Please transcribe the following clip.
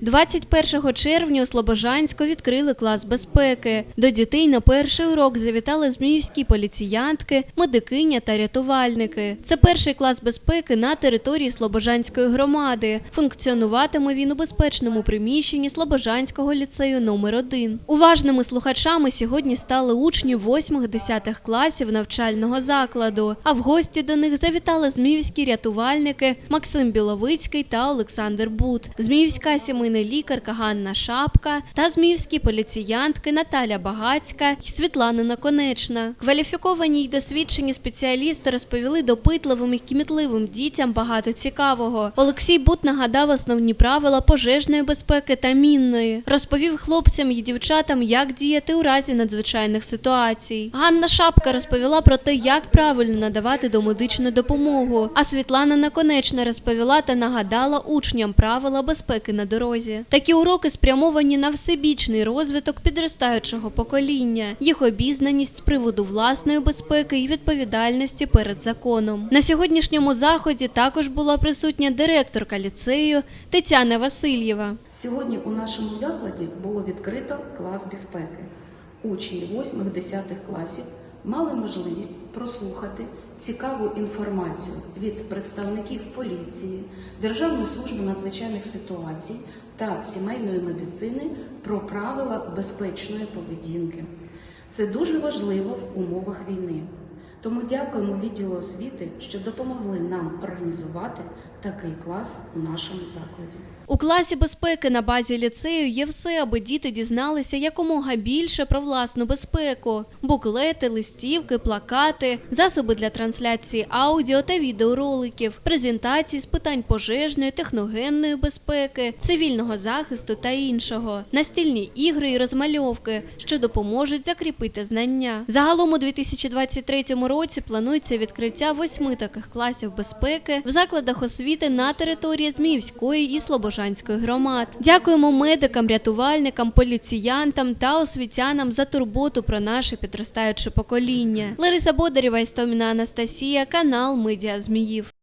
21 червня у Слобожанську відкрили клас безпеки. До дітей на перший урок завітали зміївські поліціянтки, медикиня та рятувальники. Це перший клас безпеки на території Слобожанської громади. Функціонуватиме він у безпечному приміщенні Слобожанського ліцею номер 1 Уважними слухачами сьогодні стали учні 8-10 класів навчального закладу. А в гості до них завітали зміївські рятувальники Максим Біловицький та Олександр Бут, зміївська сімейна лікарка Ганна Шапка та зміївські поліціянтки Наталя Багацька і Світлана Наконечна. Кваліфіковані й досвідчені спеціалісти розповіли допитливим і кмітливим дітям багато цікавого. Олексій Бут нагадав основні правила пожежної безпеки та мінної. Розповів хлопцям і дівчатам, як діяти у разі надзвичайних ситуацій. Ганна Шапка розповіла про те, як правильно надавати домедичну допомогу. А Світлана Наконечна розповіла та нагадала учням правила безпеки на дорозі. Такі уроки спрямовані на всебічний розвиток підростаючого покоління, їх обізнаність з приводу власної безпеки і відповідальності перед законом. На сьогоднішньому заході також була присутня директорка ліцею Тетяна Васильєва. Сьогодні у нашому закладі було відкрито клас безпеки. Учні 8-10 класів мали можливість прослухати цікаву інформацію від представників поліції, Державної служби надзвичайних ситуацій та сімейної медицини про правила безпечної поведінки. Це дуже важливо в умовах війни. Тому дякуємо відділу освіти, що допомогли нам організувати такий клас у нашому закладі. У класі безпеки на базі ліцею є все, аби діти дізналися якомога більше про власну безпеку: буклети, листівки, плакати, засоби для трансляції аудіо та відеороликів, презентації з питань пожежної, техногенної безпеки, цивільного захисту та іншого, настільні ігри і розмальовки, що допоможуть закріпити знання. Загалом у 2023 році планується відкриття восьми таких класів безпеки в закладах освіти на території Зміївської і Слобожанської громад. Дякуємо медикам, рятувальникам, поліціянтам та освітянам за турботу про наше підростаюче покоління. Лариса Бодарєва, Істоміна Анастасія, канал Медіа Зміїв.